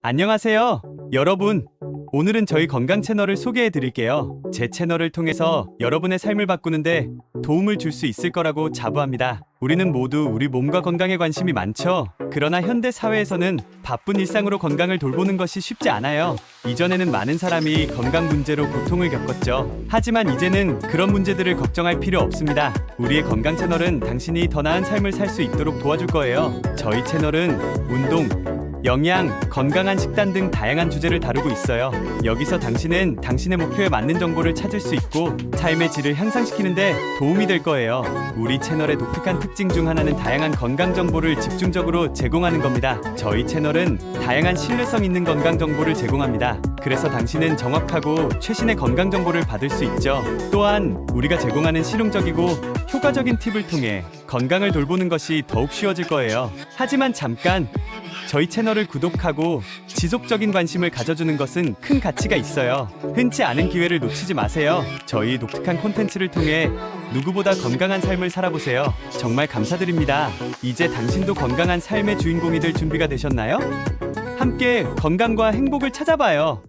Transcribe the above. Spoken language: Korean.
안녕하세요. 여러분. 오늘은 저희 건강 채널을 소개해 드릴게요. 제 채널을 통해서 여러분의 삶을 바꾸는데 도움을 줄 수 있을 거라고 자부합니다. 우리는 모두 우리 몸과 건강에 관심이 많죠. 그러나 현대 사회에서는 바쁜 일상으로 건강을 돌보는 것이 쉽지 않아요. 이전에는 많은 사람이 건강 문제로 고통을 겪었죠. 하지만 이제는 그런 문제들을 걱정할 필요 없습니다. 우리의 건강 채널은 당신이 더 나은 삶을 살 수 있도록 도와줄 거예요. 저희 채널은 운동, 영양, 건강한 식단 등 다양한 주제를 다루고 있어요. 여기서 당신은 당신의 목표에 맞는 정보를 찾을 수 있고 삶의 질을 향상시키는데 도움이 될 거예요. 우리 채널의 독특한 특징 중 하나는 다양한 건강 정보를 집중적으로 제공하는 겁니다. 저희 채널은 다양한 신뢰성 있는 건강 정보를 제공합니다. 그래서 당신은 정확하고 최신의 건강 정보를 받을 수 있죠. 또한 우리가 제공하는 실용적이고 효과적인 팁을 통해 건강을 돌보는 것이 더욱 쉬워질 거예요. 하지만 잠깐 저희 채널을 구독하고 지속적인 관심을 가져주는 것은 큰 가치가 있어요. 흔치 않은 기회를 놓치지 마세요. 저희 독특한 콘텐츠를 통해 누구보다 건강한 삶을 살아보세요. 정말 감사드립니다. 이제 당신도 건강한 삶의 주인공이 될 준비가 되셨나요? 함께 건강과 행복을 찾아봐요.